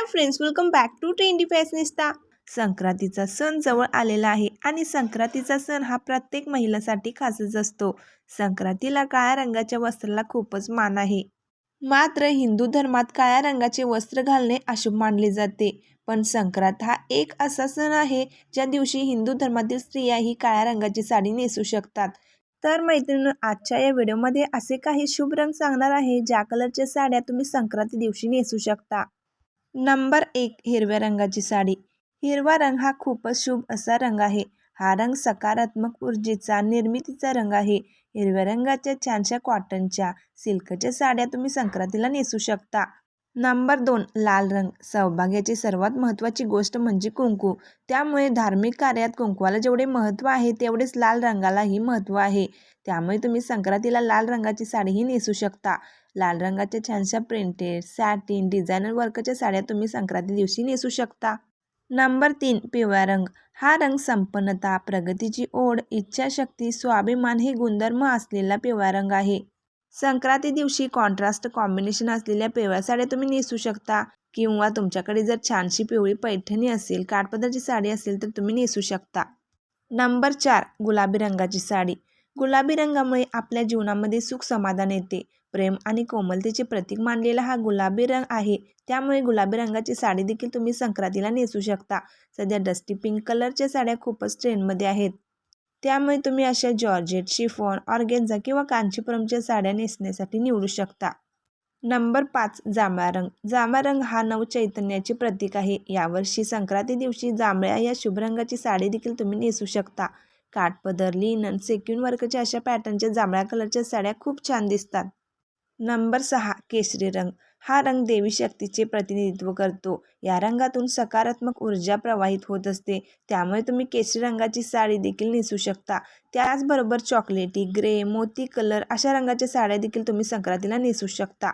Hi friends welcome back to trendy fashionista संक्रांतीचा सण जवळ आलेला आहे आणि संक्रांतीचा सण हा प्रत्येक महिलासाठी खासच असतो. संक्रांतीला काळ्या रंगाच्या वस्त्राला खूपच मान आहे. मात्र हिंदू धर्मात काळ्या रंगाचे वस्त्र घालणे अशुभ मानले जाते. पण संक्रांत हा एक असा सण आहे ज्या दिवशी हिंदू धर्मातील स्त्रिया ही काळ्या रंगाची साडी नेसू शकतात. तर मैत्रिणी आजच्या या व्हिडिओमध्ये असे काही शुभ रंग सांगणार आहे ज्या कलरच्या साड्या तुम्ही संक्रांती दिवशी नेसू शकता. नंबर एक हिरव्या रंगाची साडी. हिरवा रंग हा खूपच शुभ असा रंग आहे. हा रंग सकारात्मक ऊर्जेचा निर्मितीचा रंग आहे. हिरव्या रंगाच्या छानशा कॉटनच्या सिल्कच्या साड्या तुम्ही संक्रांतीला नेसू शकता. नंबर दोन लाल रंग. सौभाग्याची सर्वात महत्त्वाची गोष्ट म्हणजे कुंकू. त्यामुळे धार्मिक कार्यात कुंकवाला जेवढे महत्त्व आहे तेवढेच लाल रंगालाही महत्त्व आहे. त्यामुळे तुम्ही संक्रांतीला लाल रंगाची साडीही नेसू शकता. लाल रंगाच्या छानशा प्रिंटेड सॅटिन डिझायनर वर्कच्या साड्या तुम्ही संक्रांती दिवशी नेसू शकता. नंबर तीन पिवळा रंग. हा रंग संपन्नता प्रगतीची ओढ इच्छाशक्ती स्वाभिमान हे गुणधर्म असलेला पिवळा रंग आहे. संक्रांती दिवशी कॉन्ट्रास्ट कॉम्बिनेशन असलेल्या पिवळ्या साड्या तुम्ही नेसू शकता. किंवा तुमच्याकडे जर छानशी पिवळी पैठणी असेल काठपदरची साडी असेल तर तुम्ही नेसू शकता. नंबर चार गुलाबी रंगाची साडी. गुलाबी रंगामुळे आपल्या जीवनामध्ये सुख समाधान येते. प्रेम आणि कोमलतेचे प्रतीक मानलेला हा गुलाबी रंग आहे. त्यामुळे गुलाबी रंगाची साडी देखील तुम्ही संक्रांतीला नेसू शकता. सध्या डस्टी पिंक कलरच्या साड्या खूपच ट्रेंडमध्ये आहेत. त्यामुळे तुम्ही अशा जॉर्जेट शिफॉन ऑर्गेन्झा किंवा कांचीपुरमच्या साड्या नेसण्यासाठी निवडू शकता. नंबर पाच जांभळा रंग. जांभळा रंग हा नवचैतन्याचे प्रतीक आहे. यावर्षी संक्रांती दिवशी जांभळ्या या शुभ रंगाची साडी देखील तुम्ही नेसू शकता. काठपदर लिनन सेक्युन वर्कच्या अशा पॅटर्नच्या जांभळ्या कलरच्या साड्या खूप छान दिसतात. नंबर सहा केशरी रंग. हा रंग देवी शक्तीचे प्रतिनिधित्व करतो. या रंगातून सकारात्मक ऊर्जा प्रवाहित होत असते. त्यामुळे तुम्ही केशरी रंगाची साडी देखील नेसू शकता. त्याचबरोबर चॉकलेटी ग्रे मोती कलर अशा रंगाच्या साड्या देखील तुम्ही संक्रांतीला नेसू शकता.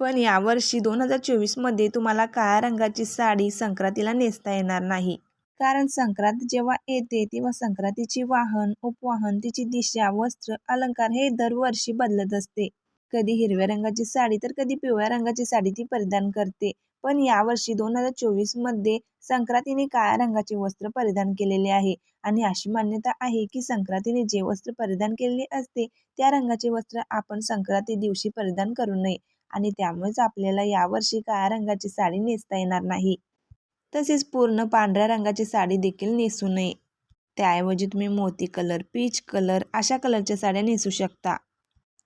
पण यावर्षी दोन हजार चोवीसमध्ये तुम्हाला काळ्या रंगाची साडी संक्रांतीला नेसता येणार नाही. कारण संक्रांत जेव्हा येते तेव्हा संक्रांतीची वाहन उपवाहन तिची दिशा वस्त्र अलंकार हे दरवर्षी बदलत असते. कधी हिरव्या रंगाची साडी तर कधी पिवळ्या रंगाची साडी ती परिधान करते. पण यावर्षी दोन हजार चोवीसमध्ये संक्रांतीने काळ्या रंगाचे वस्त्र परिधान केलेले आहे. आणि अशी मान्यता आहे की संक्रांतीने जे वस्त्र परिधान केलेले असते त्या रंगाचे वस्त्र आपण संक्रांती दिवशी परिधान करू नये. आणि त्यामुळेच आपल्याला यावर्षी काळ्या रंगाची साडी नेसता येणार नाही. तसेच पूर्ण पांढऱ्या रंगाची साडी देखील नेसू नये. त्याऐवजी तुम्ही मोती कलर पीच कलर अशा कलरच्या साड्या नेसू शकता.